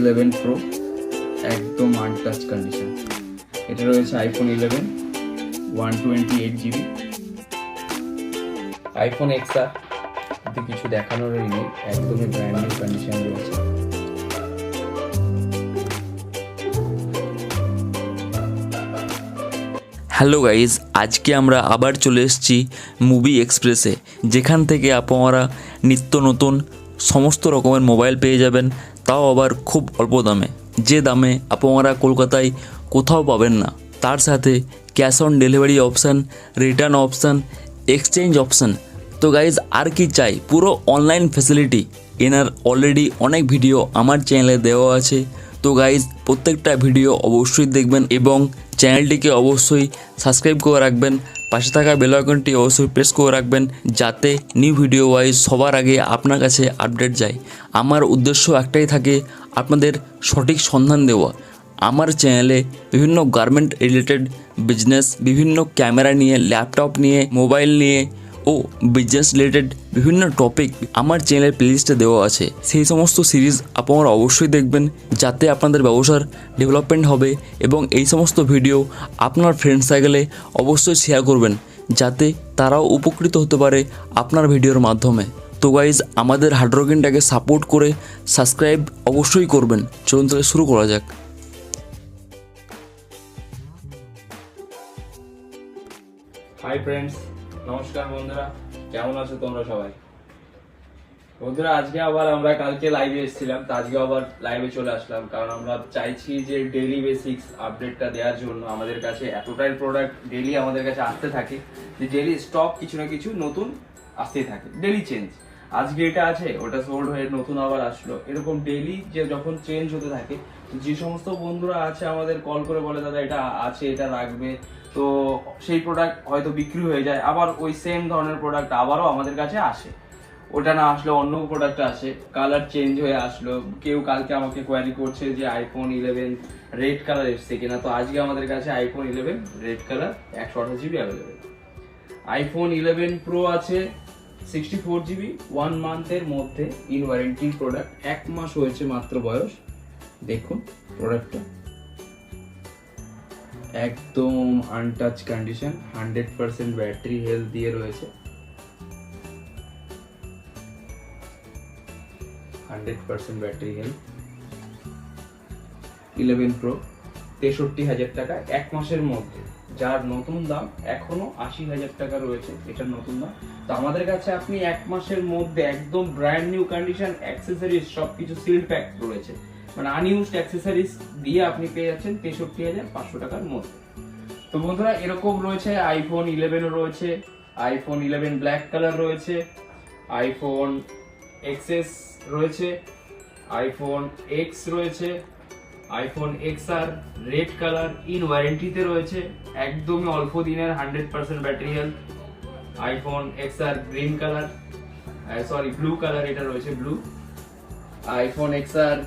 Eleven pro একদম untouch condition এটা রয়েছে iPhone eleven one twenty eight GB iPhone এতে কিছু দেখানোরই নেই, একদমই ব্র্যান্ড নিউ কন্ডিশন রয়েছে। হ্যালো গাইজ আজকে আমরা আবার চলে এসেছি মুভি এক্সপ্রেসে যেখান থেকে আপনারা নিত্য নতুন সমস্ত রকমের মোবাইল পেয়ে যাবেন। তাও আবার খুব অল্প দামে। যে দামে আপনারা কলকাতায় কোথাও পাবেন না, তার সাথে cash on delivery option return option exchange option তো গাইজ আর কি চাই? পুরো অনলাইন ফেসিলিটি এনার অলরেডি অনেক ভিডিও আমার চ্যানেলে দেওয়া আছে। তো গাইজ প্রত্যেকটা ভিডিও অবশ্যই দেখবেন এবং চ্যানেলটিকে অবশ্যই সাবস্ক্রাইব করে রাখবেন। পাশে থাকা বেল আইকনটি অবশ্যই প্রেস করে রাখবেন যাতে নিউ ভিডিও ওয়াইজ সবার আগে আপনার কাছে আপডেট যায়। আমার উদ্দেশ্য একটাই থাকে আপনাদের সঠিক সন্ধান দেওয়া। আমার চ্যানেলে বিভিন্ন গার্মেন্ট রিলেটেড বিজনেস বিভিন্ন ক্যামেরা নিয়ে ল্যাপটপ নিয়ে মোবাইল নিয়ে ও বিজনেস রিলেটেড বিভিন্ন টপিক আমার চ্যানেলের প্লেলিস্টে দেওয়া আছে। সেই সমস্ত সিরিজ আপনারা অবশ্যই দেখবেন, যাতে আপনাদের ব্যবসার ডেভেলপমেন্ট হবে এবং এই সমস্ত ভিডিও আপনার ফ্রেন্ড সার্কেলে অবশ্যই শেয়ার করবেন, যাতে তারাও উপকৃত হতে পারে আপনার ভিডিওর মাধ্যমে। তো গাইজ আমাদের হার্ডরকিনটাকে সাপোর্ট করে সাবস্ক্রাইব অবশ্যই করবেন। চলুন তাহলে শুরু করা যাক। হাই ফ্রেন্ডস নমস্কার বন্ধুরা, কেমন আছো তোমরা সবাই? বন্ধুরা, আজকে আবার আমরা কালকে লাইভে এসেছিলাম, তো আজকে আবার লাইভে চলে আসলাম, কারণ আমরা চাইছি যে ডেলি বেসিক্স আপডেটটা দেওয়ার জন্য আমাদের কাছে এতটাই প্রোডাক্ট ডেলি আমাদের কাছে আসতে থাকে, যে ডেলি স্টক কিছু না কিছু নতুন আসতেই থাকে ডেলি চেঞ্জ আজকে এটা আছে, ওটা সোল্ড হয়ে নতুন আবার আসলো। এরকম ডেলি যে যখন চেঞ্জ হতে থাকে, যে সমস্ত বন্ধুরা আছে আমাদের কল করে বলে, দাদা, এটা আছে, এটা লাগবে। তো সেই প্রোডাক্ট হয়তো বিক্রি হয়ে যায়। আবার ওই সেম ধরনের প্রোডাক্ট আবারও আমাদের কাছে আসে। ওটা না আসলে অন্য প্রোডাক্ট আসে। কালার চেঞ্জ হয়ে আসলো। কেউ কালকে আমাকে কোয়ারি করছে যে আইফোন ইলেভেন রেড কালার এসছে কিনা। তো আজকে আমাদের কাছে আইফোন ইলেভেন রেড কালার একশো আঠাশ GB available iPhone eleven pro আছে সিক্সটি ফোর জিবি ওয়ান মান্থের মধ্যে ইন ওয়ারেন্টি প্রোডাক্ট এক মাস হয়েছে মাত্র বয়স। দেখুন প্রোডাক্টটা একদম untouch condition hundred percent battery health দিয়ে রয়েছে। Hundred percent battery health eleven pro তেষট্টি হাজার টাকা এক মাসের মধ্যে। যার নতুন দাম এখনও আশি হাজার টাকা রয়েছে, এটার নতুন দাম। তো আমাদের কাছে আপনি এক মাসের মধ্যে একদম ব্র্যান্ড নিউ কন্ডিশন অ্যাক্সেসরিজ সবকিছু সিল প্যাক রয়েছে। মানে আনইউজড অ্যাক্সেসরিজ দিয়ে আপনি পেয়ে যাচ্ছেন তেষট্টি হাজার পাঁচশো টাকার মধ্যে। তো বন্ধুরা, এরকম রয়েছে আইফোন ইলেভেনও রয়েছে আইফোন ইলেভেন ব্ল্যাক কালার রয়েছে আইফোন এক্সএস রয়েছে আইফোন এক্স রয়েছে iPhone X R red colour in ওয়ারেন্টিতে রয়েছে। একদমই অল্প দিনের hundred percent battery health iPhone X R green colour sorry blue colour এটা রয়েছে blue iPhone X R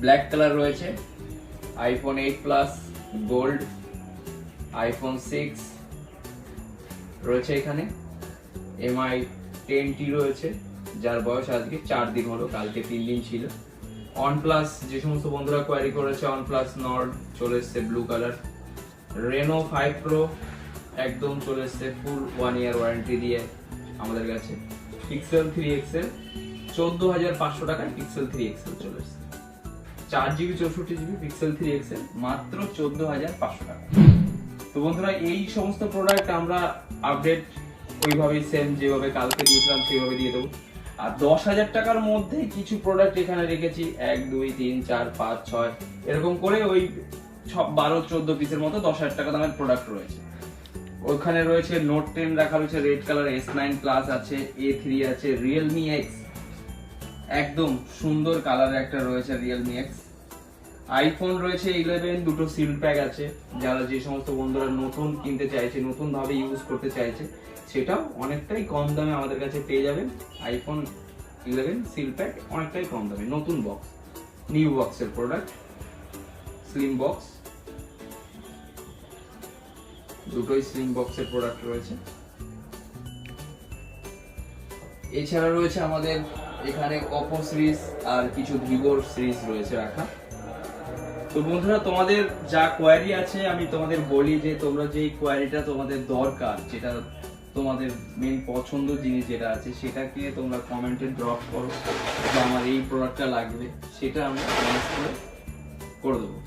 black colour রয়েছে। IPhone eight plus gold iPhone six রয়েছে এখানে। এমআই টেন টি রয়েছে, যার বয়স আজকে চার দিন হলো, কালকে তিন দিন ছিল। প্লাস যে সমস্ত বন্ধুরা কোয়ারি করেছে প্লাস নর্ড চলে এসছে blue colour Reno five pro একদম চলে এসছে ফুল ওয়ান ইয়ার ওয়ারেন্টি দিয়ে আমাদের কাছে। পিক্সেল থ্রি এক্সেল চোদ্দ হাজার পাঁচশো টাকায় পিক্সেল থ্রি এক্সেল চলে এসছে। চার জিবি চৌষট্টি জিবি পিক্সেল থ্রি এক্সেল মাত্র চোদ্দ হাজার পাঁচশো টাকা। তো বন্ধুরা, এই সমস্ত প্রোডাক্ট আমরা আপডেট ওইভাবেই সেম যেভাবে কালকে দিয়েছিলাম, সেইভাবে দিয়ে দেবো। আর দশ হাজার টাকার মধ্যে কিছু প্রোডাক্ট এখানে রেখেছি। এক, দুই, তিন, চার, পাঁচ, ছয়। এরকম করে ওই সব বারো, চোদ্দ পিসের মতো দশ হাজার টাকা দামের প্রোডাক্ট রয়েছে। ওখানে রয়েছে নোট টেন রাখা রয়েছে red colour S nine plus আছে এ থ্রি আছে রিয়েলমি এক্স একদম সুন্দর কালার একটা রয়েছে রিয়েলমি এক্স আইফোন রয়েছে ইলেভেন দুটো সিল প্যাক আছে। যারা যে সমস্ত বন্ধুরা নতুন কিনতে চাইছে নতুন ভাবে ইউজ করতে চাইছে, সেটাও অনেকটাই কম দামে আমাদের কাছে পেয়ে যাবেন। আইফোন ইলেভেন সিল প্যাক অনেকটাই কম দামে। নতুন বক্স নিউ বক্সের প্রোডাক্ট স্লিম বক্স দুটোই স্লিম বক্সের প্রোডাক্ট রয়েছে। এছাড়া রয়েছে আমাদের এখানে ওপো সিরিজ আর কিছু ভিভোর সিরিজ রয়েছে রাখা। তো বন্ধুরা, তোমাদের যা কোয়ারি আছে, আমি তোমাদের বলি যে তোমরা যে কোয়ারিটা তোমাদের দরকার, যেটা তোমাদের মেন পছন্দ জিনিস যেটা আছে সেটাকে তোমরা কমেন্টে ড্রপ করো যে আমার এই প্রোডাক্টটা লাগবে, সেটা আমি করে করে দেবো।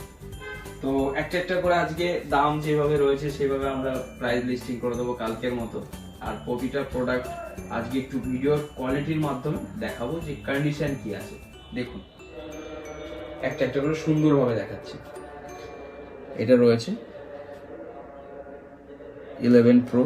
তো একটা একটা করে আজকে দাম যেভাবে রয়েছে, সেভাবে আমরা প্রাইস লিস্টিং করে দেবো কালকের মতো। আর প্রতিটা প্রোডাক্ট আজকে একটু ভিডিওর কোয়ালিটির মাধ্যমে দেখাবো যে কন্ডিশন কি আছে। দেখুন। একটা একটা করে সুন্দরভাবে দেখাচ্ছি। এটা রয়েছে। ইলেভেন প্রো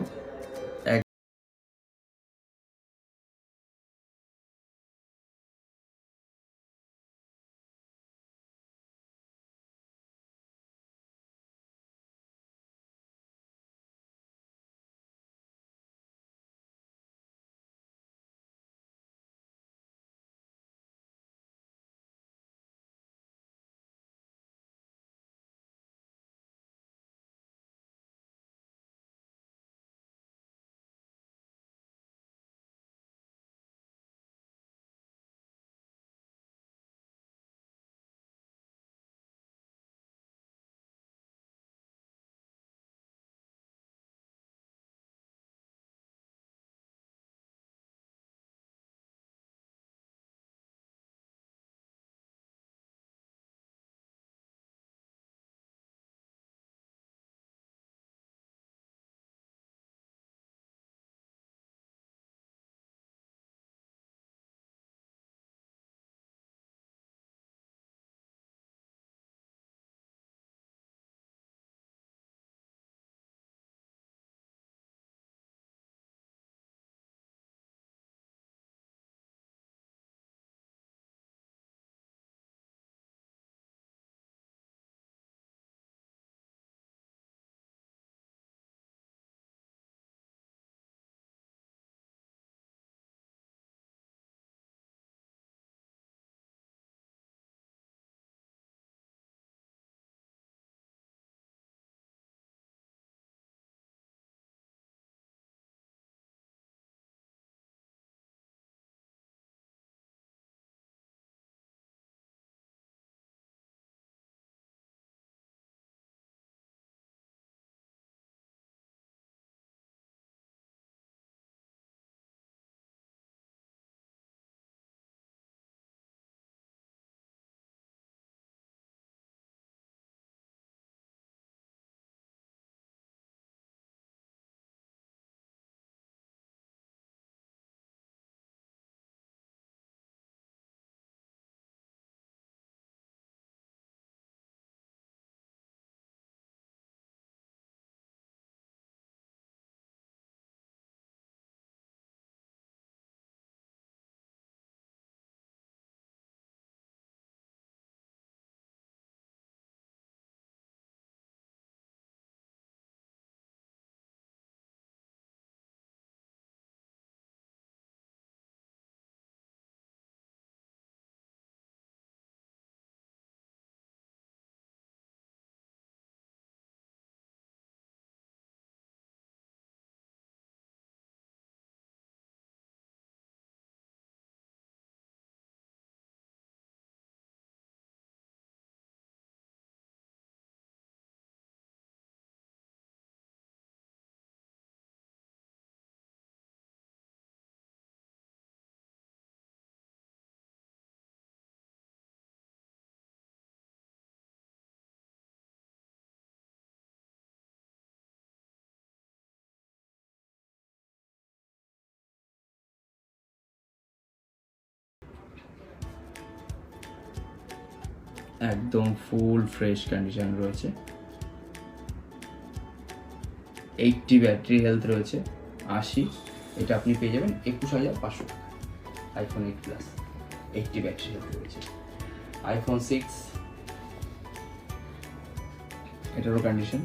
একদম ফুল ফ্রেশ কন্ডিশন রয়েছে। এইটটি ব্যাটারি হেলথ রয়েছে, আশি, এটা আপনি পেয়ে যাবেন একুশ হাজার পাঁচশো iPhone eight plus eighty battery health রয়েছে। আইফোন সিক্স এটারও কন্ডিশন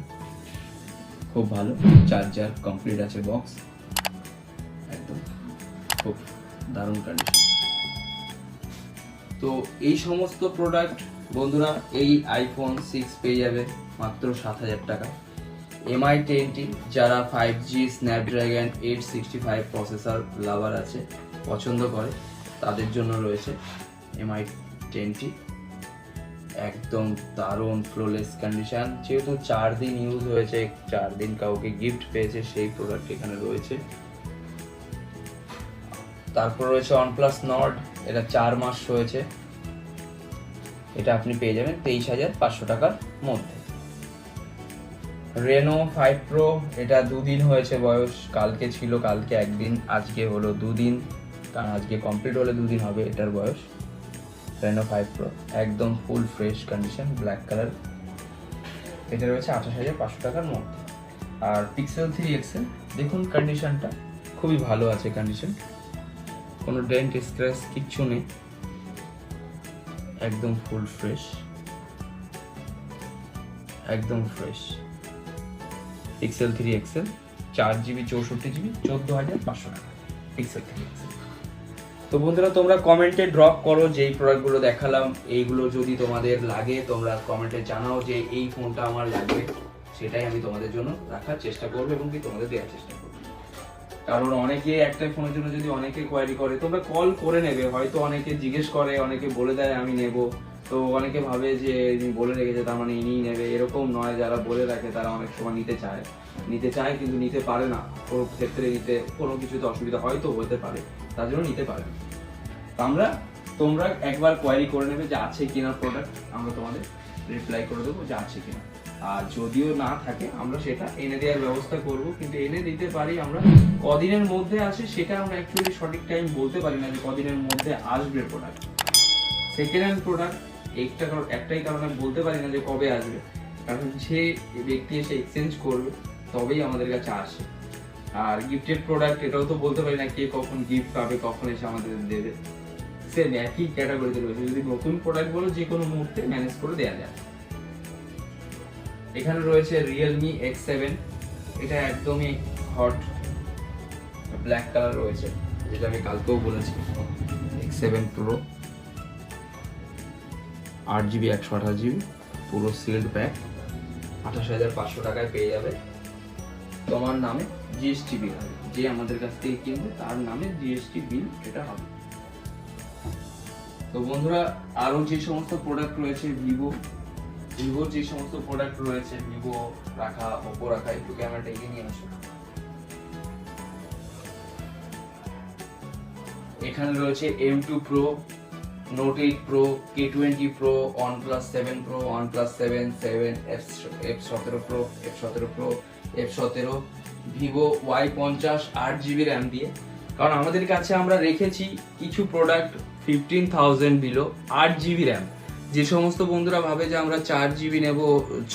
খুব ভালো চার্জার কমপ্লিট আছে বক্স একদম খুব দারুণ কন্ডিশন তো এই সমস্ত প্রোডাক্ট বন্ধুরা, এই আইফোন সিক্স পেয়ে যাবে মাত্র সাত হাজার টাকা। এমআই টেনটি যারা five G Snapdragon eight sixty five processor lover আছে, পছন্দ করে, তাদের জন্য রয়েছে এমআই টেনটি একদম দারুণ ফ্লোলেস কন্ডিশন যেহেতু চার দিন ইউজ হয়েছে, চার দিন কাউকে গিফট পেয়েছে, সেই প্রোডাক্ট এখানে রয়েছে। তারপর রয়েছে ওয়ানপ্লাস নট এটা চার মাস হয়েছে। এটা আপনি পেয়ে যাবেন তেইশ হাজার পাঁচশো টাকার মধ্যে। রেনো ফাইভ প্রো এটা দুদিন হয়েছে বয়স, কালকে ছিল, কালকে একদিন, আজকে হলো দুদিন, কারণ আজকে কমপ্লিট হলে দুদিন হবে এটার বয়স। রেনো ফাইভ প্রো একদম full fresh condition black colour এটা রয়েছে আঠাশ হাজার পাঁচশো টাকার মধ্যে। আর পিক্সেল থ্রি এক্সেল দেখুন কন্ডিশনটা খুবই ভালো আছে কন্ডিশন কোনো ডেন্ট স্ক্র্যাচ কিচ্ছু নেই। একদম ফুল ফ্রেশ। একদম ফ্রেশ। পিক্সেল থ্রি এক্সেল চার জিবি চৌষট্টি জিবি চোদ্দ হাজার পাঁচশো টাকা। পিক্সেল থ্রি এক্সেল তো বন্ধুরা, তোমরা কমেন্টে ড্রপ করো যেই প্রোডাক্টগুলো দেখালাম। এইগুলো যদি তোমাদের লাগে, তোমরা কমেন্টে জানাও যে এই ফোনটা আমার লাগবে। সেটাই আমি তোমাদের জন্য রাখার চেষ্টা করব এবং কি তোমাদের দেওয়ার চেষ্টা করব। কারণ অনেকে একটা ফোনের জন্য যদি অনেকে কোয়ারি করে, তোমরা কল করে নেবে। হয়তো অনেকে জিজ্ঞেস করে, অনেকে বলে দেয়, আমি নেব। তো অনেকে ভাবে যে বলে রেখেছে, তার মানে ইনিই নেবে। এরকম নয়, যারা বলে রাখে, তারা অনেক সময় নিতে চায়। নিতে চায়, কিন্তু নিতে পারে না। কোনো ক্ষেত্রে নিতে, কোনো কিছুতে অসুবিধা হয়তো হতে পারে, তার জন্য নিতে পারে। আমরা, তোমরা একবার কোয়ারি করে নেবে যে, আছে কিনা প্রোডাক্ট আমরা তোমাদের রিপ্লাই করে দেবো যে, আছে কিনা? আর যদিও না থাকে, আমরা সেটা এনে দেওয়ার ব্যবস্থা করব, কিন্তু এনে দিতে পারি আমরা। কদিনের মধ্যে আসে, সেটা আমরা অ্যাকচুয়ালি সঠিক টাইম বলতে পারি না যে কদিনের মধ্যে আসবে প্রোডাক্ট সেকেন্ড হ্যান্ড প্রোডাক্ট একটা একটাই কারণে বলতে পারি না যে কবে আসবে। কারণ যে ব্যক্তি এসে এক্সচেঞ্জ করবে, তবেই আমাদের কাছে আসে। আর গিফটেড প্রোডাক্ট এটাও তো বলতে পারি না কে কখন গিফট পাবে, কখন এসে আমাদের দেবে। সেম একই ক্যাটাগরিতে রয়েছে। যদি নতুন প্রোডাক্ট বলো, যে কোনো মুহূর্তে ম্যানেজ করে দেওয়া যায়। এখানে রয়েছে রিয়েলমি এক্স সেভেন এটা একদমই হট ব্ল্যাক কালার রয়েছে, যেটা আমি কালকেও বলেছি। এক্স সেভেন প্রো আট জিবি একশো আঠাশ জিবি পুরো সিল্ড প্যাক আঠাশ হাজার পাঁচশো টাকায় পেয়ে যাবে। তোমার নামে জিএসটি বিল হবে। যে আমাদের কাছ থেকে কিনবে, তার নামে জিএসটি বিল এটা হবে। তো বন্ধুরা আরও যে সমস্ত প্রোডাক্ট রয়েছে ভিভো ভিভোর যে সমস্ত প্রোডাক্ট রয়েছে ভিভো রাখা ওপো রাখা একটু ক্যামেরাটা এগিয়ে নিয়ে আসো। এখানে রয়েছে M two pro note eight pro K twenty pro one plus seven pro one plus seven seven F F সতেরো প্রো এফ সতেরো প্রো এফ সতেরো ভিভো ওয়াই পঞ্চাশ আট জিবি র্যাম দিয়ে। কারণ আমাদের কাছে আমরা রেখেছি কিছু প্রোডাক্ট ফিফটিন থাউজেন্ড বিলো আট জিবি র্যাম যে সমস্ত বন্ধুরা ভাবে যে আমরা চার জিবি নেব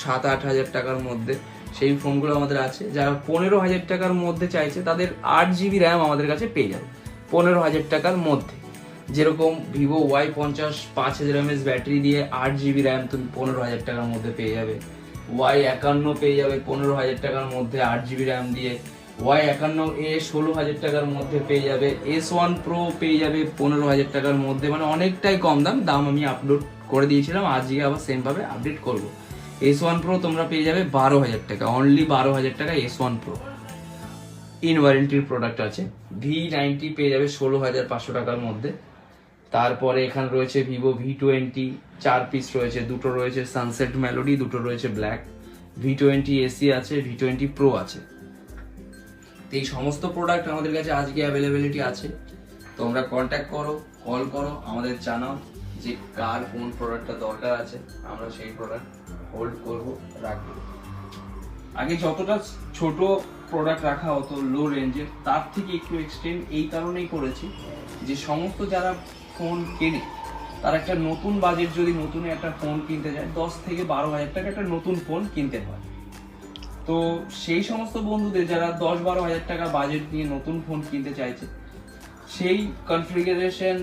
সাত, আট হাজার টাকার মধ্যে, সেই ফোনগুলো আমাদের আছে। যারা পনেরো হাজার টাকার মধ্যে চাইছে, তাদের আট জিবি র্যাম আমাদের কাছে পেয়ে যাবে, পনেরো হাজার টাকার মধ্যে। যেরকম ভিভো ওয়াই পঞ্চাশ, পাঁচ হাজার এমএস ব্যাটারি দিয়ে আট জিবি র্যাম তুমি পনেরো হাজার টাকার মধ্যে পেয়ে যাবে। ওয়াই একান্ন পেয়ে যাবে পনেরো হাজার টাকার মধ্যে আট জিবি র্যাম দিয়ে। ওয়াই একান্ন এ ষোলো হাজার টাকার মধ্যে পেয়ে যাবে। এস ওয়ান প্রো পেয়ে যাবে পনেরো হাজার টাকার মধ্যে। মানে অনেকটাই কম দাম দাম আমি আপলোড করে দিয়েছিলাম, আজকে আবার সেমভাবে আপডেট করব। এস ওয়ান প্রো তোমরা পেয়ে যাবে বারো হাজার টাকা অনলি বারো হাজার টাকা এস ওয়ান প্রো ইন ওয়ারেন্টির প্রোডাক্ট আছে ভি নাইনটি পেয়ে যাবে ষোলো হাজার পাঁচশো টাকার মধ্যে। তারপরে এখানে রয়েছে ভিভো ভি টোয়েন্টি চার পিস রয়েছে, দুটো রয়েছে সানসেট মেলোডি দুটো রয়েছে black V twenty S E V twenty pro আছে। এই সমস্ত প্রোডাক্ট আমাদের কাছে আজকে অ্যাভেলেবিলিটি আছে। তোমরা কন্ট্যাক্ট করো কল করো, আমাদের জানাও। যে কার কোন প্রোডাক্টটা দরকার আছে, আমরা সেই প্রোডাক্ট হোল্ড করব, রাখব। আগে যতটা ছোট প্রোডাক্ট রাখা হতো লো রেঞ্জের তার থেকে একটু এক্সটেন্ড এই কারণেই করেছি যে সমস্ত যারা ফোন কেনে, তার একটা নতুন বাজেট যদি নতুন একটা ফোন কিনতে যায়, দশ থেকে বারো হাজার টাকা একটা নতুন ফোন কিনতে হয়। তো সেই সমস্ত বন্ধুদের যারা দশ বারো হাজার টাকা বাজেট নিয়ে নতুন ফোন কিনতে চাইছে, সেই কনফিগারেশন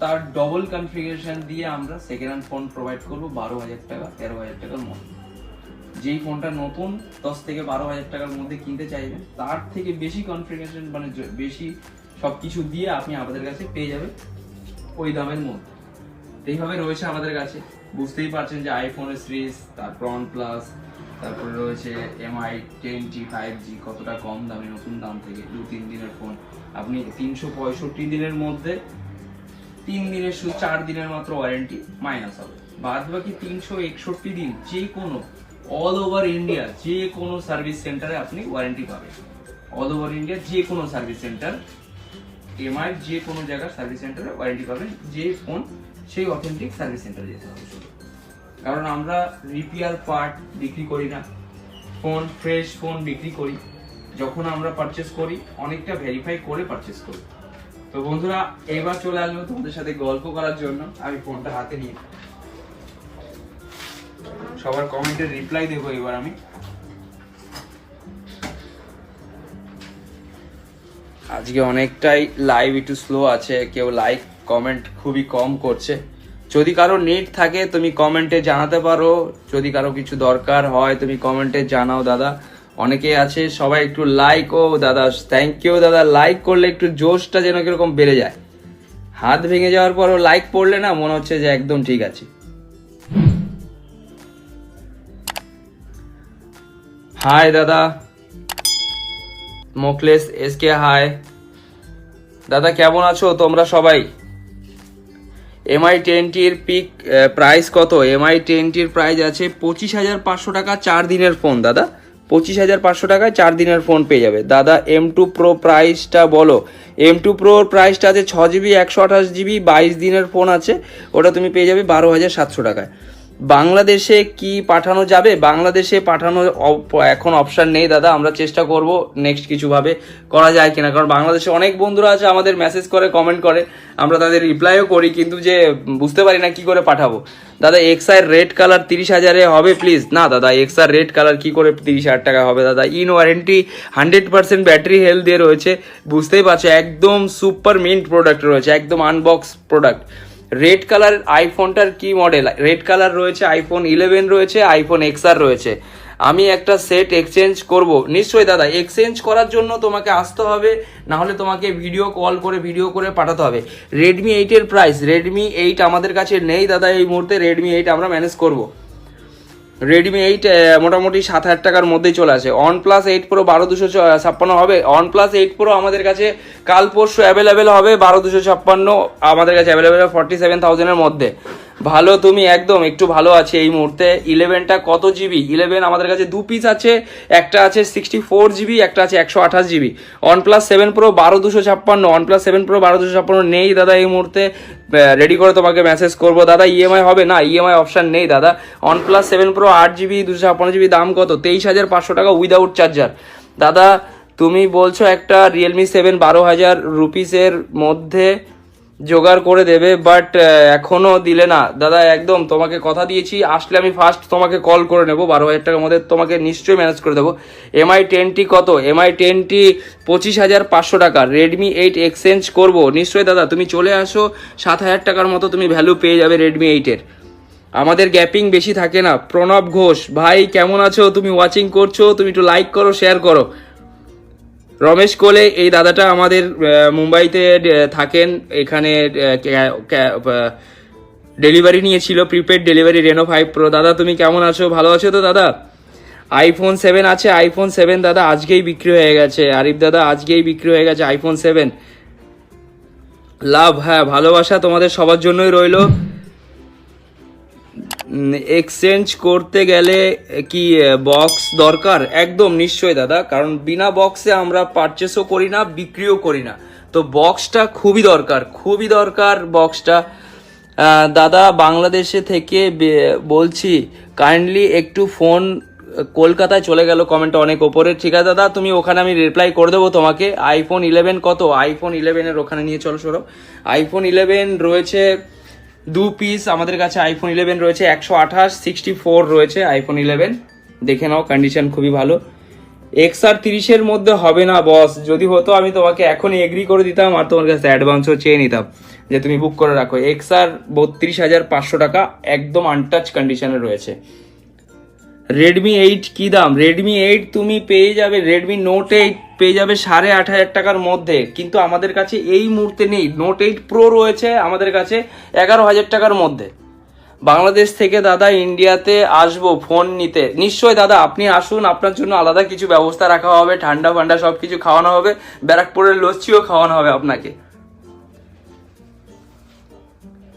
তার ডবল কনফিগারেশন দিয়ে আমরা সেকেন্ড হ্যান্ড ফোন প্রোভাইড করব বারো হাজার টাকা, তেরো হাজার টাকার মধ্যে। যেই ফোনটা নতুন, দশ থেকে বারো হাজার টাকার মধ্যে কিনতে চাইবেন, তার থেকে বেশি কনফিগারেশন মানে বেশি সব কিছু দিয়ে আপনি আমাদের কাছে পেয়ে যাবেন ওই দামের মধ্যে। এইভাবে রয়েছে আমাদের কাছে। বুঝতেই পারছেন যে আইফোনের সিরিজ তারপর ওয়ান প্লাস তারপরে রয়েছে MI ten T five G কতটা কম দামে, নতুন দাম থেকে দু তিন দিনের ফোন আপনি তিনশো পঁয়ষট্টি দিনের মধ্যে তিন দিনের শুধু চার দিনের মাত্র ওয়ারেন্টি মাইনাস হবে। বাদ বাকি তিনশো একষট্টি দিন যে কোনো অল ওভার ইন্ডিয়া যে কোনো সার্ভিস সেন্টারে আপনি ওয়ারেন্টি পাবেন। অল ওভার ইন্ডিয়া যে কোনো সার্ভিস সেন্টার এমআই যে কোনো জায়গার সার্ভিস সেন্টারে ওয়ারেন্টি পাবেন, যে ফোন সেই অথেন্টিক সার্ভিস সেন্টারে যেতে হবে। কারণ আমরা রিপেয়ার পার্ট বিক্রি করি না। ফোন ফ্রেশ ফোন বিক্রি করি। যখন আমরা পারচেস করি, অনেকটা ভেরিফাই করে পারচেস করি। তো বন্ধুরা, এবার চলে আসব তোমাদের সাথে গল্প করার জন্য। আমি ফোনটা হাতে নিয়ে সবার কমেন্টের রিপ্লাই দেবো এবার আমি। আজকে অনেকটাই লাইভ একটু স্লো আছে। কেউ লাইক কমেন্ট খুবই কম করছে। যদি কারও নেট থাকে, তুমি কমেন্টে জানাতে পারো। যদি কারও কিছু দরকার হয়, তুমি কমেন্টে জানাও দাদা। অনেকে আছে, সবাই একটু লাইক ও, দাদা থ্যাংক ইউ দাদা লাইক করলে একটু জোশটা যেন কীরকম বেড়ে যায়। হাত ভেঙে যাওয়ার পরও লাইক পড়লে না মনে হচ্ছে যে একদম ঠিক আছে। হাই দাদা। মোকলেস এসকে হাই দাদা, কেমন আছো? তোমরা সবাই? এমআই টেনটির পিক প্রাইস কত? এমআই টেনটির প্রাইস আছে পঁচিশ হাজার পাঁচশো টাকা চার দিনের ফোন দাদা। পঁচিশ হাজার পাঁচশো টাকায় চার দিনের ফোন পেয়ে যাবে। দাদা এম টু প্রো প্রাইসটা বলো। এম টু প্রোর প্রাইসটা আছে ছ জিবি একশো আঠাশ জিবি বাইশ দিনের ফোন আছে। ওটা তুমি পেয়ে যাবে বারো হাজার সাতশো টাকায়। বাংলাদেশে কি পাঠানো যাবে? বাংলাদেশে পাঠানো এখন অপশান নেই দাদা, আমরা চেষ্টা করব নেক্সট কিছুভাবে করা যায় কিনা। কারণ বাংলাদেশে অনেক বন্ধুরা আছে, আমাদের মেসেজ করে কমেন্ট করে। আমরা তাদের রিপ্লাইও করি, কিন্তু যে বুঝতে পারি না কি করে পাঠাবো। দাদা এক্সআই রেড কালার তিরিশ হাজারে হবে প্লিজ না দাদা এক্সআর রেড কালার কি করে তিরিশ হাজার টাকা হবে? দাদা in warranty hundred percent battery health দিয়ে রয়েছে। বুঝতেই পারছ, একদম সুপার মিন্ট প্রোডাক্ট রয়েছে, একদম আনবক্স প্রোডাক্ট রেড কালার আইফোনটার কি মডেল? রেড কালার রয়েছে, আইফোন ইলেভেন রয়েছে, আইফোন এক্স আর রয়েছে। আমি একটা সেট এক্সচেঞ্জ করব। নিশ্চয়ই দাদা, এক্সচেঞ্জ করার জন্য তোমাকে আসতে হবে না হলে তোমাকে ভিডিও কল করে, ভিডিও করে পাঠাতে হবে। রেডমি এইটের প্রাইস রেডমি এইট আমাদের কাছে নেই দাদা এই মুহূর্তে রেডমি এইট আমরা ম্যানেজ করব। রেডমি এইট মোটামুটি সাত হাজার টাকার মধ্যেই চলে আসে। ওয়ান প্লাস এইট প্রো বারো দুশো ছাপ্পান্ন হবে। ওয়ান প্লাস এইট প্রো আমাদের কাছে কাল পরশু অ্যাভেলেবেল হবে বারো দুশো ছাপ্পান্ন, আমাদের কাছে অ্যাভেলেবেল ফর্টি সেভেন থাউজেন্ডের মধ্যে। ভালো তুমি একদম, একটু ভালো আছে এই মুহূর্তে। ইলেভেনটা কত জিবি ইলেভেন আমাদের কাছে দু পিস আছে, একটা আছে সিক্সটি ফোর জিবি একটা আছে একশো আঠাশ GB one plus seven pro বারো দুশো ছাপ্পান্ন ওয়ান প্লাস সেভেন প্রো বারো দুশো ছাপ্পান্ন নেই দাদা এই মুহূর্তে। রেডি করে তোমাকে মেসেজ করব। দাদা ইএমআই হবে না? ইএমআই অপশান নেই দাদা। ওয়ান প্লাস সেভেন প্রো আট জিবি দুশো ছাপ্পান্ন জিবি দাম কত? তেইশ হাজার পাঁচশো টাকা উইদাউট চার্জার দাদা, তুমি বলছো একটা রিয়েলমি সেভেন বারো হাজার রুপিসের মধ্যে জোগাড় করে দেবে বাট এখনও দিলে না। দাদা, একদম, তোমাকে কথা দিয়েছি, আসলে আমি ফার্স্ট তোমাকে কল করে নেব, বারো হাজার টাকার মধ্যে তোমাকে নিশ্চয়ই ম্যানেজ করে দেবো। এমআই টেনটি কত? এমআই টেনটি পঁচিশ হাজার পাঁচশো টাকা। রেডমি এইট এক্সচেঞ্জ করব। নিশ্চয়ই দাদা, তুমি চলে আসো, সাত হাজার টাকার মতো তুমি ভ্যালু পেয়ে যাবে রেডমি এইটের আমাদের গ্যাপিং বেশি থাকে না। প্রণব ঘোষ, ভাই, কেমন আছো? তুমি ওয়াচিং করছ, তুমি একটু লাইক করো শেয়ার করো। রমেশ কোলে, এই দাদাটা আমাদের মুম্বাইতে থাকেন। এখানে ডেলিভারি নিয়েছিল prepaid delivery Reno five pro দাদা, তুমি কেমন আছো? ভালো আছো তো, দাদা? আইফোন সেভেন আছে আইফোন সেভেন দাদা, আজকেই বিক্রি হয়ে গেছে। আরিফ, দাদা, আজকেই বিক্রি হয়ে গেছে আইফোন সেভেন লাভ হ্যাঁ ভালোবাসা তোমাদের সবার জন্যই রইল। এক্সচেঞ্জ করতে গেলে কি বক্স দরকার? একদম নিশ্চয়ই দাদা, কারণ বিনা বক্সে আমরা পারচেসও করি না, বিক্রিও করি না। তো বক্সটা খুবই দরকার খুবই দরকার বক্সটা দাদা, বাংলাদেশে থেকে বলছি কাইন্ডলি একটু ফোন কলকাতায় চলে গেল কমেন্ট অনেক ওপরে। ঠিক আছে দাদা, তুমি ওখানে আমি রিপ্লাই করে দেবো তোমাকে। আইফোন ইলেভেন কত? আইফোন ইলেভেনের ওখানে নিয়ে চলো সরো আইফোন ইলেভেন রয়েছে দু পিস আমাদের কাছে আইফোন ইলেভেন রয়েছে, একশো আঠাশ সিক্সটি ফোর রয়েছে আইফোন ইলেভেন দেখে নাও কন্ডিশন খুবই ভালো। এক্স আর তিরিশের মধ্যে হবে না বস যদি হতো, আমি তোমাকে এখনই এগ্রি করে দিতাম আর তোমার কাছে অ্যাডভান্সও চেয়ে নিতাম যে তুমি বুক করে রাখো। এক্স আর বত্রিশ হাজার পাঁচশো টাকা, একদম আনটাচ কন্ডিশনে রয়েছে। রেডমি এইট কি দাম? রেডমি এইট তুমি পেয়ে যাবে রেডমি নোট এইট পেয়ে যাবে সাড়ে আট হাজার টাকার মধ্যে। কিন্তু আমাদের কাছে এই মুহূর্তে নেই। নোট এইট প্রো রয়েছে আমাদের কাছে এগারো হাজার টাকার মধ্যে। বাংলাদেশ থেকে দাদা ইন্ডিয়াতে আসব ফোন নিতে। নিশ্চয়ই দাদা, আপনি আসুন, আপনার জন্য আলাদা কিছু ব্যবস্থা রাখা হবে, ঠান্ডা ফান্ডা সব কিছু খাওয়ানো হবে, ব্যারাকপুরের লস্যিও খাওয়ানো হবে আপনাকে।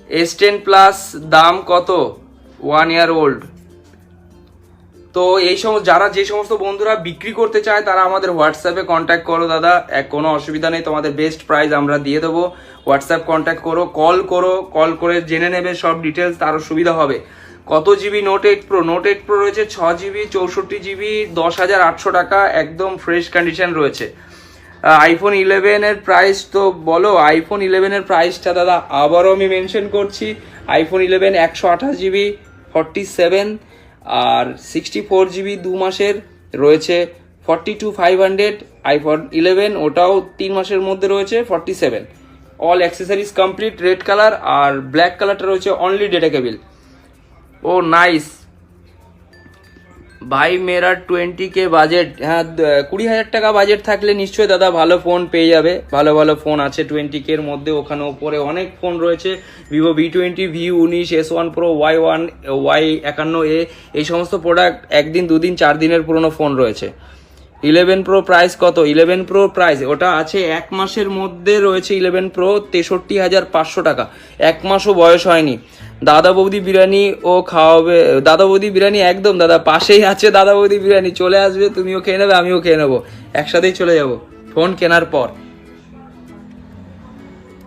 এস টেন প্লাস দাম কত? ওয়ান ইয়ার ওল্ড তো এই সমস্ত যারা যে সমস্ত বন্ধুরা বিক্রি করতে চায়, তারা আমাদের হোয়াটসঅ্যাপে কন্ট্যাক্ট করো দাদা। এক, কোনো অসুবিধা নেই, তোমাদের বেস্ট প্রাইস আমরা দিয়ে দেবো। হোয়াটসঅ্যাপ কন্ট্যাক্ট করো কল করো কল করে জেনে নেবে, সব ডিটেলস তারও সুবিধা হবে। কত GB note eight pro note eight pro রয়েছে ছ জিবি চৌষট্টি জিবি দশ হাজার আটশো টাকা, একদম ফ্রেশ কন্ডিশন রয়েছে। আইফোন ইলেভেনের প্রাইস তো বলো আইফোন ইলেভেনের প্রাইসটা দাদা, আবারও আমি মেনশন করছি। আইফোন ইলেভেন একশো আঠাশ জিবি ফর্টি সেভেন আর সিক্সটি ফোর জিবি দু মাসের রয়েছে forty two five hundred iPhone eleven ওটাও তিন মাসের মধ্যে রয়েছে forty seven all accessories complete red colour আর ব্ল্যাক কালারটা রয়েছে অনলি ডেটা কেবিল ও নাইস ভাই মেরা টোয়েন্টি কে বাজেট হ্যাঁ কুড়ি হাজার টাকা বাজেট থাকলে নিশ্চয়ই দাদা ভালো ফোন পেয়ে যাবে। ভালো ভালো ফোন আছে টোয়েন্টি কে এর মধ্যে। ওখানে ওপরে অনেক ফোন রয়েছে। ভিভো ভি টোয়েন্টি ভি উনিশ S one pro Y one Y একান্ন এ এই সমস্ত প্রোডাক্ট একদিন, দুদিন চার দিনের পুরনো ফোন রয়েছে। ইলেভেন প্রো প্রাইস কত? ইলেভেন প্রো প্রাইস, ওটা আছে এক মাসের মধ্যে রয়েছে ইলেভেন প্রো তেষট্টি হাজার পাঁচশো টাকা। এক মাসও বয়স হয়নি। দাদা বৌদি বিরিয়ানি ও খাওয়াবে, দাদা বৌদি বিরিয়ানি একদম, দাদা পাশেই আছে দাদা বৌদি বিরিয়ানি। চলে আসবে, তুমিও খেয়ে নেবে, আমিও খেয়ে নেব। একসাথেই চলে যাব, ফোন কেনার পর।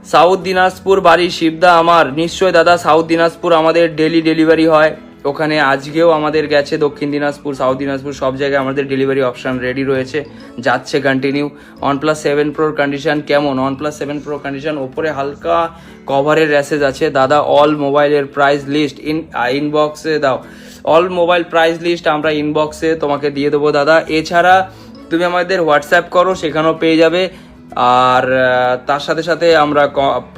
সাউথ দিনাজপুর বাড়ি, শিবদা আমার। নিশ্চয় দাদা, সাউথ দিনাজপুর আমাদের ডেলি ডেলিভারি হয়। ওখানে আজকেও আমাদের গেছে দক্ষিণ দিনাজপুর সাউথ দিনাজপুর, সব জায়গায় আমাদের ডেলিভারি অপশান রেডি রয়েছে। যাচ্ছে কন্টিনিউ ওয়ান প্লাস সেভেন প্রোর কন্ডিশন কেমন? One plus seven pro condition ওপরে হালকা কভারের র্যাসেজ আছে। দাদা অল মোবাইলের প্রাইস লিস্ট ইন ইনবক্সে দাও। অল মোবাইল প্রাইস লিস্ট আমরা ইনবক্সে তোমাকে দিয়ে দেবো, দাদা। এছাড়া তুমি আমাদের হোয়াটসঅ্যাপ করো, সেখানেও পেয়ে যাবে। আর তার সাথে সাথে আমরা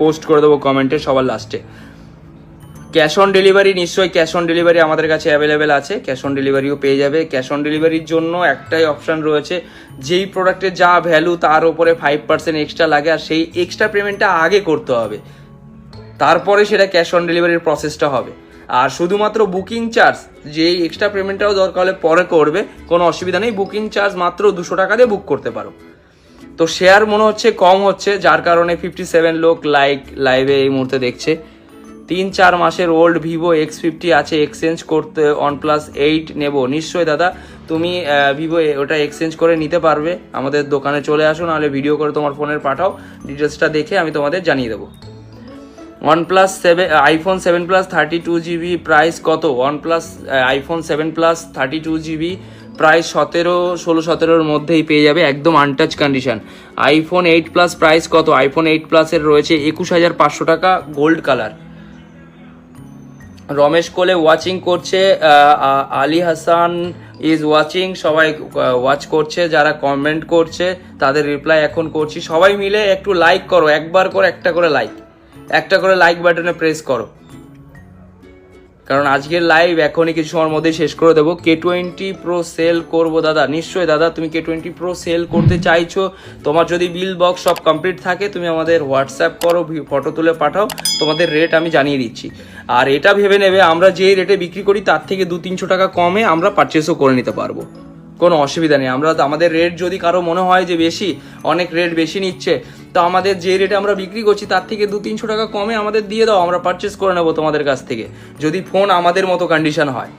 পোস্ট করে দেবো কমেন্টে সবার লাস্টে ক্যাশ অন ডেলিভারি নিশ্চয়ই ক্যাশ অন ডেলিভারি আমাদের কাছে অ্যাভেলেবেল আছে। ক্যাশ অন ডেলিভারিও পেয়ে যাবে। ক্যাশ অন ডেলিভারির জন্য একটাই অপশান রয়েছে, যেই প্রোডাক্টের যা ভ্যালু তার উপরে ফাইভ পার্সেন্ট এক্সট্রা লাগে আর সেই এক্সট্রা পেমেন্টটা আগে করতে হবে। তারপরে সেটা ক্যাশ অন ডেলিভারির প্রসেসটা হবে। আর শুধুমাত্র বুকিং চার্জ যেই এক্সট্রা পেমেন্টটাও দরকার হলে পরে করবে, কোনো অসুবিধা নেই। বুকিং চার্জ মাত্র দুশো টাকা দিয়ে বুক করতে পারো। তো শেয়ার মনে হচ্ছে কম হচ্ছে, যার কারণে ফিফটি সেভেন লোক লাইক লাইভে এই মুহূর্তে দেখছে। তিন চার মাসের ওল্ড ভিভো এক্স ফিফটি আছে এক্সচেঞ্জ করতে ওয়ান প্লাস এইট নেব। নিশ্চয়ই দাদা, তুমি ভিভো ওটা এক্সচেঞ্জ করে নিতে পারবে। আমাদের দোকানে চলে আসো, নাহলে ভিডিও করে তোমার ফোনের পাঠাও। ডিটেলসটা দেখে আমি তোমাদের জানিয়ে দেবো। One plus seven iPhone seven plus thirty two GB price কত? One plus iPhone seven plus thirty two GB price সতেরো, ষোলো, সতেরোর মধ্যেই পেয়ে যাবে একদম untouch condition iPhone eight plus price কত? আইফোন এইট প্লাসের রয়েছে একুশ হাজার পাঁচশো টাকা gold colour Ramesh Kole watching করছে আলী হাসান ইজ ওয়াচিং সবাই ওয়াচ করছে, যারা কমেন্ট করছে, তাদের রিপ্লাই এখন করছি। সবাই মিলে একটু লাইক করো, একবার করে একটা করে লাইক একটা করে লাইক বাটনে প্রেস করো। কারণ আজকের লাইভ এখনই কিছু সময়ের মধ্যে শেষ করে দেবো। কে টোয়েন্টি প্রো সেল করব দাদা। নিশ্চয়ই দাদা, তুমি কে টোয়েন্টি প্রো সেল করতে চাইছো। তোমার যদি বিল বক্স সব কমপ্লিট থাকে, তুমি আমাদের হোয়াটসঅ্যাপ করো ফটো তুলে পাঠাও। তোমাদের রেট আমি জানিয়ে দিচ্ছি। আর এটা ভেবে নেবে, আমরা যে রেটে বিক্রি করি, তার থেকে দু তিনশো টাকা কমে আমরা পারচেসও করে নিতে পারব। কোনো অসুবিধা নেই। আমরা আমাদের রেট যদি কারও মনে হয় যে বেশি, অনেক রেট বেশি নিচ্ছে তো আমাদের যে রেটে আমরা বিক্রি করছি, তার থেকে দু তিনশো টাকা কমে আমাদের দিয়ে দাও, আমরা পারচেস করে নেব তোমাদের কাছ থেকে। যদি ফোন আমাদের মতো কন্ডিশন হয়।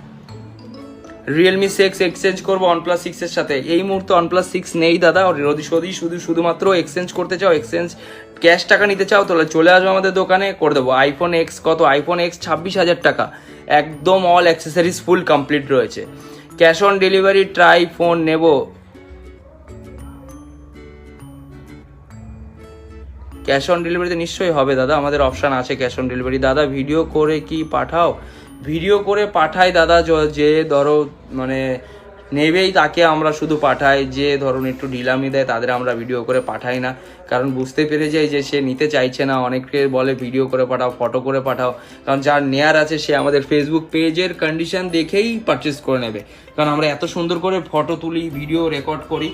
রিয়েলমি সিক্স এক্সচেঞ্জ করব ওয়ানপ্লাস সিক্সের সাথে। এই মুহূর্তে ওয়ানপ্লাস সিক্স নেই দাদা যদি যদি শুধু, শুধুমাত্র এক্সচেঞ্জ করতে চাও এক্সচেঞ্জ ক্যাশ টাকা নিতে চাও, তাহলে চলে আসবে আমাদের দোকানে, করে দেবো। আইফোন এক্স কত? আইফোন এক্স ছাব্বিশ হাজার টাকা। একদম অল অ্যাক্সেসরিজ ফুল কমপ্লিট রয়েছে। Cash on delivery try phone নেব। ক্যাশ অন ডেলিভারিতে নিশ্চয়ই হবে, দাদা। আমাদের অপশান আছে ক্যাশ অন ডেলিভারি দাদা ভিডিও করে কি পাঠাও? ভিডিও করে পাঠাই, দাদা, যে ধরো মানে নেবেই তাকে আমরা শুধু পাঠাই। যে ধরুন একটু ঢিলামি দেয়, তাদের আমরা ভিডিও করে পাঠাই না। কারণ বুঝতে পেরে যাই যে সে নিতে চাইছে না। অনেকে বলে ভিডিও করে পাঠাও ফটো করে পাঠাও। কারণ যার নেয়ার আছে, সে আমাদের ফেসবুক পেজের কন্ডিশন দেখেই পারচেস করে নেবে। কারণ আমরা এত সুন্দর করে ফটো তুলি ভিডিও রেকর্ড করি।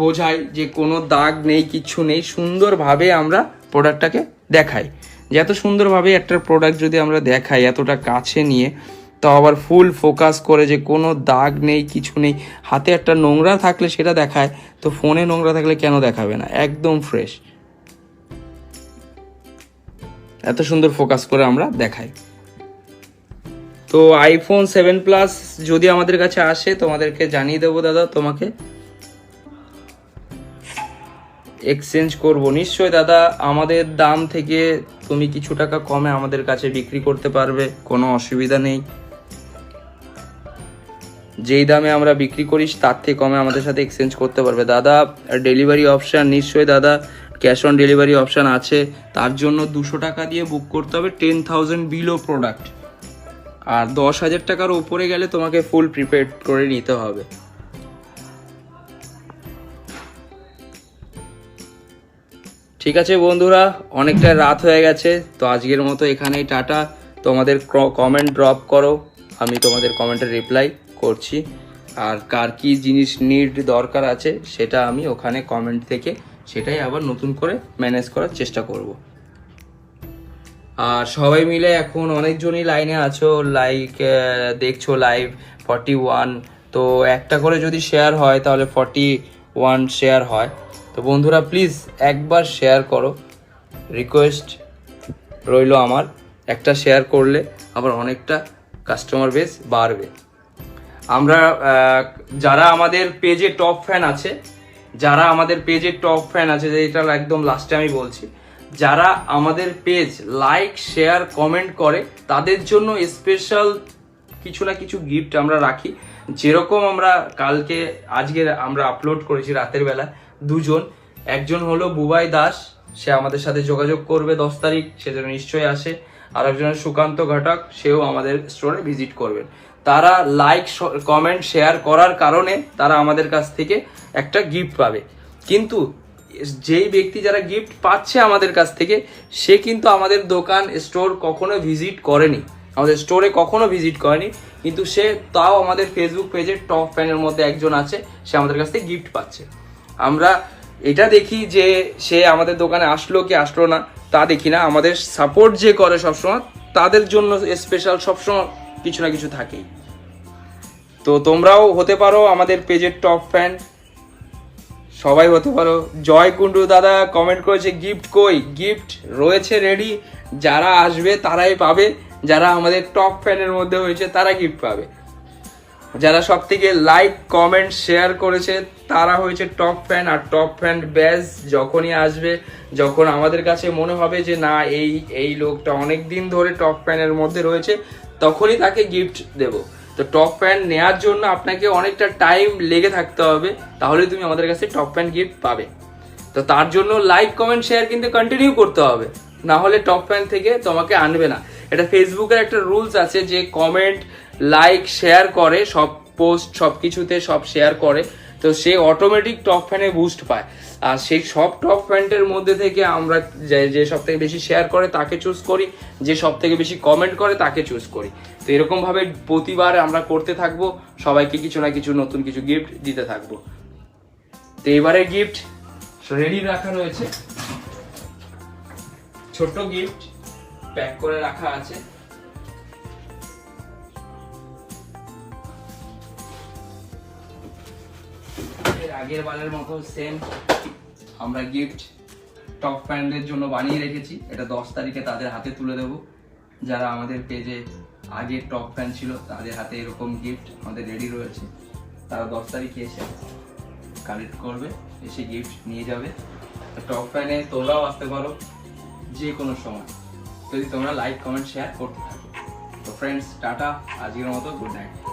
বোঝাই যে কোনো দাগ নেই কিচ্ছু নেই, সুন্দরভাবে আমরা প্রোডাক্টটাকে দেখাই। যে এত সুন্দরভাবে একটা প্রোডাক্ট যদি আমরা দেখাই এতটা কাছে নিয়ে, তো আবার ফুল ফোকাস করে যে কোনো দাগ নেই, কিছু নেই, হাতে একটা নোংরা থাকলে সেটা দেখায়, তো ফোনে নোংরা থাকলে কেন দেখাবে না? একদম ফ্রেশ এত সুন্দর ফোকাস করে আমরা দেখাই। তো আইফোন সেভেন প্লাস যদি আমাদের কাছে আসে, তোমাদেরকে জানিয়ে দেবো দাদা, তোমাকে এক্সচেঞ্জ করব। নিশ্চয় দাদা, আমাদের দাম থেকে তুমি কিছু টাকা কমে আমাদের কাছে বিক্রি করতে পারবে, কোনো অসুবিধা নেই। যেই দামে আমরা বিক্রি করিস তার থেকে কমে আমাদের সাথে এক্সচেঞ্জ করতে পারবে। দাদা ডেলিভারি অপশান নিশ্চয়ই দাদা ক্যাশ অন ডেলিভারি অপশান আছে। তার জন্য দুশো টাকা দিয়ে বুক করতে হবে টেন থাউজেন্ড বিলো প্রোডাক্ট আর দশ হাজার টাকার ওপরে গেলে তোমাকে ফুল প্রিপেড করে নিতে হবে। ঠিক আছে বন্ধুরা, অনেকটা রাত হয়ে গেছে, তো আজকের মতো এখানেই টাটা। তোমাদের কমেন্ট ড্রপ করো, আমি তোমাদের কমেন্টের রিপ্লাই করছি। আর কার কি জিনিস নিড দরকার আছে, সেটা আমি ওখানে কমেন্ট থেকে, সেটাই আবার নতুন করে ম্যানেজ করার চেষ্টা করব। আর সবাই মিলে এখন অনেকজনই লাইনে আছো লাইক দেখছ লাইভ ফর্টি ওয়ান তো একটা করে যদি শেয়ার হয়, তাহলে ফর্টি ওয়ান শেয়ার হয়। তো বন্ধুরা প্লিজ একবার শেয়ার করো। রিকোয়েস্ট রইল আমার। একটা শেয়ার করলে আবার অনেকটা কাস্টমার বেস বাড়বে। আমরা যারা আমাদের পেজে টপ ফ্যান আছে, যারা আমাদের পেজে টপ ফ্যান আছে, যে এটা একদম লাস্টে আমি বলছি, যারা আমাদের পেজ লাইক শেয়ার কমেন্ট করে, তাদের জন্য স্পেশাল কিছু না কিছু গিফট আমরা রাখি। যেরকম আমরা কালকে, আজকে আমরা আপলোড করেছি রাতের বেলা দুজন। একজন হলো বুবাই দাস, সে আমাদের সাথে যোগাযোগ করবে দশ তারিখ, সে যেন নিশ্চয়ই আসে। আর একজন সুকান্ত ঘটক, সেও আমাদের স্টোরে ভিজিট করবেন তারা লাইক কমেন্ট শেয়ার করার কারণে তারা আমাদের কাছ থেকে একটা গিফট পাবে। কিন্তু যেই ব্যক্তি যারা গিফট পাচ্ছে আমাদের কাছ থেকে, সে কিন্তু আমাদের দোকান স্টোর কখনো ভিজিট করেনি। আমাদের স্টোরে কখনো ভিজিট করেনি। কিন্তু সে তাও আমাদের ফেসবুক পেজের টপ ফ্যানের মধ্যে একজন আছে, সে আমাদের কাছ থেকে গিফট পাচ্ছে। আমরা এটা দেখি যে সে আমাদের দোকানে আসলো কি আসলো না, তা দেখি না। আমাদের সাপোর্ট যে করে সবসময়, তাদের জন্য স্পেশাল সবসময় কিছু না কিছু থাকেই। তো তোমরাও হতে পারো আমাদের পেজের টপ ফ্যান সবাই হতে পারো। জয় কুন্ডু দাদা কমেন্ট করেছে গিফট কই? গিফট রয়েছে রেডি যারা আসবে তারাই পাবে। যারা আমাদের টপ ফ্যানের মধ্যে হয়েছে, তারা গিফট পাবে। যারা সব থেকে লাইক কমেন্ট শেয়ার করেছে, তারা হয়েছে টপ ফ্যান আর টপ ফ্যান ব্যাজ যখনই আসবে, যখন আমাদের কাছে মনে হবে যে না, এই এই লোকটা অনেক দিন ধরে টপ ফ্যানের মধ্যে রয়েছে, তখনই তাকে গিফট দেব। তো টপ ফ্যান নেওয়ার জন্য আপনাকে অনেকটা টাইম লেগে থাকতে হবে, তাহলে তুমি আমাদের কাছে টপ ফ্যান গিফট পাবে। তো তার জন্য লাইক কমেন্ট শেয়ার কিন্তু কন্টিনিউ করতে হবে, না হলে টপ ফ্যান থেকে তোমাকে আনবে না। এটা ফেসবুকের একটা রুলস আছে যে কমেন্ট লাইক শেয়ার করে, সব পোস্ট সব কিছুতে সব শেয়ার করে। তো সে অটোমেটিক টপ ফ্যানে বুস্ট পায়। আর সেই সব টপ ফ্যানের মধ্যে থেকে আমরা যে সব থেকে বেশি শেয়ার করে, তাকে চুজ করি। যে সব থেকে বেশি কমেন্ট করে, তাকে চুজ করি। তো এরকমভাবে প্রতিবার আমরা করতে থাকব। সবাইকে কিছু না কিছু নতুন কিছু গিফট দিতে থাকব। তো এবারে গিফট রেডি রাখা রয়েছে। ছোট্ট গিফট প্যাক করে রাখা আছে। আগের বারের মতো সেম আমরা গিফট টপ ফ্যানদের জন্য বানিয়ে রেখেছি। এটা দশ তারিখে তাদের হাতে তুলে দেব। যারা আমাদের পেজে আগে টপ ফ্যান ছিল, তাদের হাতে এরকম গিফট আমাদের রেডি রয়েছে। তারা দশ তারিখে এসে কালেক্ট করবে, এসে গিফট নিয়ে যাবে। টপ ফ্যানে তোমরাও আসতে পারো যে কোনো সময়। যদি তোমরা লাইক কমেন্ট শেয়ার করতে থাকো। তো ফ্রেন্ডস টাটা, আজকের মতো গুড নাইট